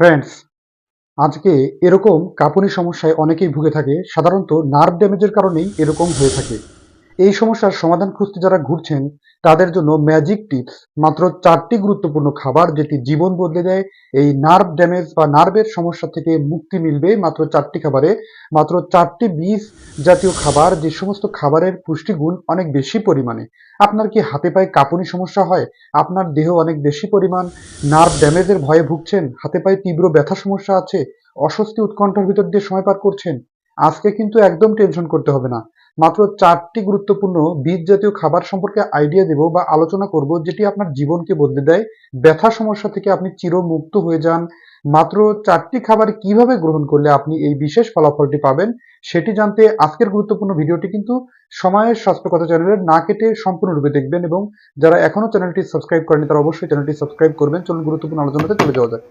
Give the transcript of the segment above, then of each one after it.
Friends আজকে এরকম কাঁপুনি সমস্যায় অনেকেই ভুগে থাকে, সাধারণত নার্ভ ড্যামেজের কারণেই এরকম হয়ে থাকে। এই সমস্যার সমাধান খুঁজতে যারা ঘুরছেন, তাদের জন্য ম্যাজিক টিপস মাত্র চারটি গুরুত্বপূর্ণ খাবার যেটি জীবন বদলে দেয়। এই নার্ভ ড্যামেজ বা নার্ভের সমস্যা থেকে মুক্তি মিলবে মাত্র চারটি খাবারে। মাত্র চারটি বীজ জাতীয় খাবার, যে সমস্ত খাবারের পুষ্টিগুণ অনেক বেশি পরিমাণে। আপনার কি হাতে পায়ে কাঁপুনি সমস্যা হয়? আপনার দেহ অনেক বেশি পরিমাণ নার্ভ ড্যামেজের ভয়ে ভুগছেন? হাতে পায়ে তীব্র ব্যথা সমস্যা আছে? অস্বস্তি উৎকণ্ঠার ভিতর দিয়ে সময় পার করছেন? আজকে কিন্তু একদম টেনশন করতে হবে না। মাত্র চারটি গুরুত্বপূর্ণ বীজ জাতীয় খাবার সম্পর্কে আইডিয়া দেব বা আলোচনা করব, যেটি আপনার জীবনকে বদলে দেয়। ব্যথা সমস্যা থেকে আপনি চিরমুক্ত হয়ে যান। মাত্র চারটি খাবার কীভাবে গ্রহণ করলে আপনি এই বিশেষ ফলাফলটি পাবেন, সেটি জানতে আজকের গুরুত্বপূর্ণ ভিডিওটি কিন্তু সময়ের স্বাস্থ্যকথা চ্যানেলের না কেটে সম্পূর্ণরূপে দেখবেন এবং যারা এখনও চ্যানেলটি সাবস্ক্রাইব করেনি তারা অবশ্যই চ্যানেলটি সাবস্ক্রাইব করবেন। চলুন গুরুত্বপূর্ণ আলোচনাতে চলে যাওয়া যায়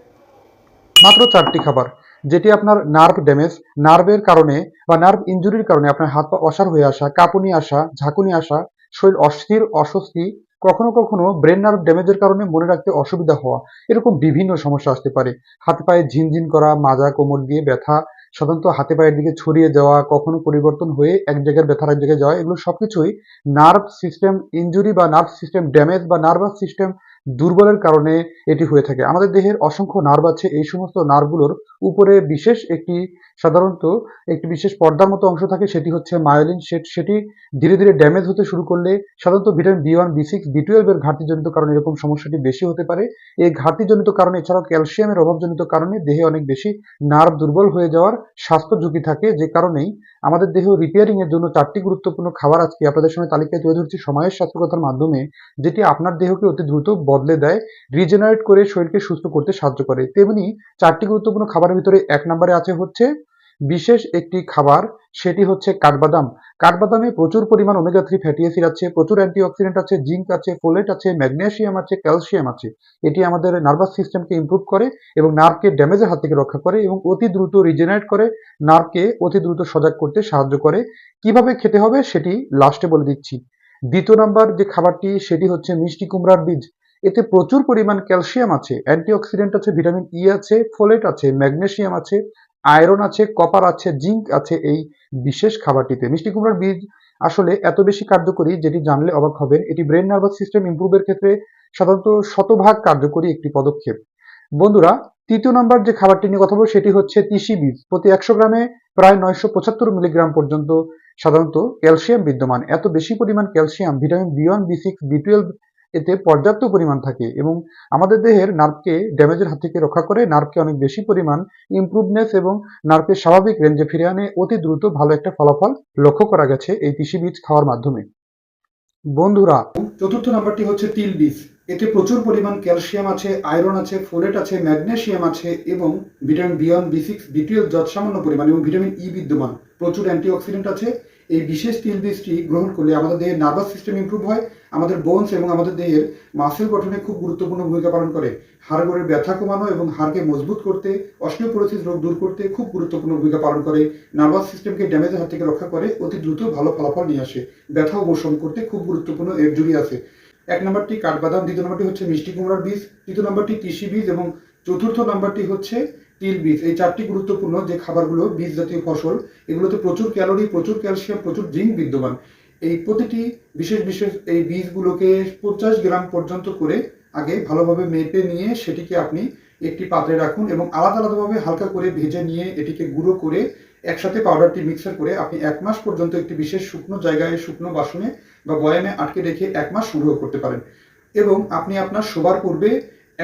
মাত্র চারটি খাবার। যেটি আপনার নার্ভ ড্যামেজ নার্ভের কারণে বা নার্ভ ইনজুরির কারণে আপনার হাত পা অসার হয়ে আসা, কাঁপুনি আসা, ঝাঁকুনি আসা, শরীর অস্থির, অস্বস্তি, কখনো কখনো ব্রেন নার্ভ ড্যামেজের কারণে মনে রাখতে অসুবিধা হওয়া, এরকম বিভিন্ন সমস্যা আসতে পারে। হাতে পায়ে ঝিনঝিন করা, মাজা, কোমর দিয়ে ব্যথা, সাধারণত হাতে পায়ের দিকে ছড়িয়ে যাওয়া, কখনো পরিবর্তন হয়ে এক জায়গার ব্যথার এক জায়গায় যাওয়া, এগুলো সবকিছুই নার্ভ সিস্টেম ইনজুরি বা নার্ভ সিস্টেম ড্যামেজ বা নার্ভাস সিস্টেম দুর্বলের কারণে এটি হয়ে থাকে। আমাদের দেহের অসংখ্য নার্ভ আছে, এই সমস্ত নার্ভগুলোর উপরে বিশেষ একটি সাধারণত একটি বিশেষ পর্দার মতো অংশ থাকে, সেটি হচ্ছে মায়োলিন সেট সেটি ধীরে ধীরে ড্যামেজ হতে শুরু করলে সাধারণত vitamin B one B six B টুয়েলভের ঘাটতিজনিত কারণে এরকম সমস্যাটি বেশি হতে পারে। এই ঘাটতিজনিত কারণে, এছাড়াও ক্যালসিয়ামের অভাবজনিত কারণে দেহে অনেক বেশি নার্ভ দুর্বল হয়ে যাওয়ার স্বাস্থ্য ঝুঁকি থাকে, যে কারণেই আমাদের দেহ রিপেয়ারিং এর জন্য চারটি গুরুত্বপূর্ণ খাবার আজকে আপনাদের সঙ্গে তালিকায় তুলে ধরছি। সময়ের স্বাস্থ্যকতার মাধ্যমে, যেটি আপনার দেহকে অতি দ্রুত বদলে দেয় রিজেনারেট করে শরীরকে সুস্থ করতে সাহায্য করে। তেমনি চারটি গুরুত্বপূর্ণ খাবারের ভিতরে এক নম্বরে আছে হচ্ছে, বিশেষ একটি খাবার, সেটি হচ্ছে কাঠবাদাম। কাঠবাদামে প্রচুর পরিমাণ ওমেগা থ্রি ফ্যাটি অ্যাসিড আছে, প্রচুর অ্যান্টিঅক্সিডেন্ট আছে জিঙ্ক আছে ফোলেট আছে ম্যাগনেশিয়াম আছে ক্যালসিয়াম আছে। এটি আমাদের নার্ভাস সিস্টেমকে ইমপ্রুভ করে এবং নার্ভকে ড্যামেজের হাত থেকে রক্ষা করে এবং অতি দ্রুত রিজেনারেট করে নার্ভকে অতি দ্রুত সজাগ করতে সাহায্য করে। কীভাবে খেতে হবে সেটি লাস্টে বলে দিচ্ছি। দ্বিতীয় নাম্বার যে খাবারটি, সেটি হচ্ছে মিষ্টি কুমড়ার বীজ। এতে প্রচুর পরিমাণ ক্যালসিয়াম আছে, অ্যান্টিঅক্সিডেন্ট আছে, ভিটামিন ই আছে, ফোলেট আছে, ম্যাগনেসিয়াম আছে, আয়রন আছে, কপার আছে, জিঙ্ক আছে এই বিশেষ খাবারটিতে। মিষ্টি কুমড়ার বীজ আসলে এত বেশি কার্যকরী যেটি জানলে অবাক হবেন, এটি ব্রেন নার্ভাস সিস্টেম ইমপ্রুভের ক্ষেত্রে সাধারণত শতভাগ কার্যকরী একটি পদক্ষেপ। বন্ধুরা, তৃতীয় নম্বর যে খাবারটি নিয়ে কথা বলব সেটি হচ্ছে তিসি বীজ। প্রতি একশো গ্রামে প্রায় নয়শো পঁচাত্তর মিলিগ্রাম পর্যন্ত সাধারণত ক্যালসিয়াম বিদ্যমান। এত বেশি পরিমাণ calcium, vitamin B one B six B twelve এতে পর্যাপ্ত পরিমাণ থাকে এবং আমাদের দেহের নার্ভকে ড্যামেজের হাত থেকে রক্ষা করে নার্ভকে অনেক বেশি পরিমাণ ইমপ্রুভনেস এবং নার্ভকে স্বাভাবিক রেঞ্জে ফিরে আনে অতি দ্রুত ভালো একটা ফলাফল লক্ষ্য করা গেছে এই কৃষি বীজ খাওয়ার মাধ্যমে। বন্ধুরা, চতুর্থ নাম্বারটি হচ্ছে তিল বীজ। এতে প্রচুর পরিমাণ ক্যালসিয়াম আছে, আয়রন আছে, ফোলেট আছে, ম্যাগনেসিয়াম আছে এবং vitamin B one B six B twelve যত সামান্য পরিমাণ এবং ভিটামিন ই বিদ্যমান। প্রচুর অ্যান্টিঅক্সিডেন্ট আছে এই বিশেষ তিল বীজটি গ্রহণ করলে আমাদের দেহের নার্ভাস সিস্টেম ইমপ্রুভ হয়, আমাদের বোনস এবং আমাদের দেহের মাসেল গঠনে খুব গুরুত্বপূর্ণ ভূমিকা পালন করে। হাড়গোড়ের ব্যথা কমানো এবং হাড়কে মজবুত করতে অস্টিওপোরোসিস রোগ দূর করতে খুব গুরুত্বপূর্ণ ভূমিকা পালন করে। নার্ভাস সিস্টেমকে ড্যামেজের হাত থেকে রক্ষা করে, অতি দ্রুত ভালো ফলাফল নিয়ে আসে। ব্যথা উপশম করতে খুব গুরুত্বপূর্ণ এর জুড়ি আছে। এক নম্বরটি কাঠবাদাম, দ্বিতীয় নম্বরটি হচ্ছে মিষ্টি কুমড়ার বীজ, তৃতীয় নম্বরটি তিসি বীজ এবং চতুর্থ নম্বরটি হচ্ছে তিল বীজ, এই চারটি গুরুত্বপূর্ণ যে খাবারগুলো, বীজ জাতীয় ফসল, এগুলোতে প্রচুর ক্যালোরি, প্রচুর ক্যালসিয়াম, প্রচুর জিঙ্ক বিদ্যমান। এই প্রতিটি বিশেষ বিশেষ এই বীজগুলোকে পঞ্চাশ গ্রাম পর্যন্ত করে আগে ভালোভাবে মেপে নিয়ে সেটিকে আপনি একটি পাত্রে রাখুন এবং আলাদা আলাদাভাবে হালকা করে ভেজে নিয়ে এটিকে গুঁড়ো করে একসাথে পাউডারটি মিক্সার করে আপনি এক মাস পর্যন্ত একটি বিশেষ শুকনো জায়গায়, শুকনো বাসনে বা বয়ামে আটকে রেখে এক মাস সংগ্রহ করতে পারেন। এবং আপনি আপনার শোবার পূর্বে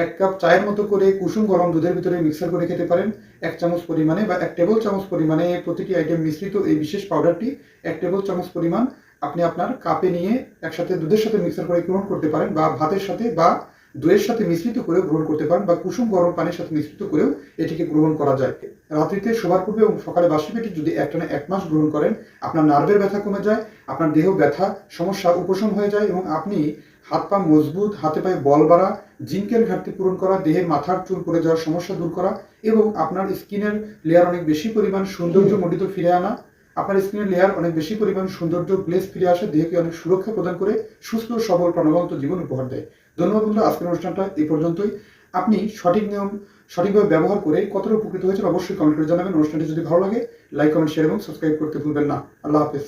এক কাপ চায়ের মতো করে কুসুম গরম দুধের ভিতরে মিক্সার করে খেতে পারেন। এক চামচ পরিমাণে বা এক টেবিল চামচ পরিমাণে প্রতিটি আইটেম মিশ্রিত এই বিশেষ পাউডারটি এক টেবিল চামচ পরিমাণ আপনি আপনার কাপে নিয়ে একসাথে দুধের সাথে মিক্সার করে গ্রহণ করতে পারেন বা ভাতের সাথে বা দইয়ের সাথে মিশ্রিত করেও গ্রহণ করতে পারেন বা কুসুম গরম পানির সাথে মিশ্রিত করেও এটিকে গ্রহণ করা যায়। রাত্রিতে, শোবার পূর্বে এবং সকালে বাসি পেটে যদি একটানা এক মাস গ্রহণ করেন, আপনার নার্ভের ব্যথা কমে যায়, আপনার দেহ ব্যথা, সমস্যা উপশম হয়ে যায় এবং আপনি হাত পা মজবুত, হাতে পায়ে বল বাড়া জিঙ্কের ঘাটতি পূরণ করা দেহে মাথার চুল পড়ে যাওয়ার সমস্যা দূর করা এবং আপনার স্কিনের লেয়ার অনেক বেশি পরিমাণ সৌন্দর্য মণ্ডিত ফিরে আনা। আপনার স্কিনের লেয়ার অনেক বেশি পরিমাণ সৌন্দর্য গ্লেজ ফিরে আসে, দেহকে অনেক সুরক্ষা প্রদান করে, সুস্থ সবল প্রাণবন্ত জীবন উপহার দেয়। ধন্যবাদ বন্ধু, আজকের অনুষ্ঠানটা এই পর্যন্তই। আপনি সঠিক নিয়ম, সঠিকভাবে ব্যবহার করে কতটা উপকৃত হয়েছেন অবশ্যই কমেন্ট করে জানাবেন। অনুষ্ঠানটি যদি ভালো লাগে, লাইক, কমেন্ট শেয়ার এবং সাবস্ক্রাইব করতে ভুলবেন না। আল্লাহ হাফেজ।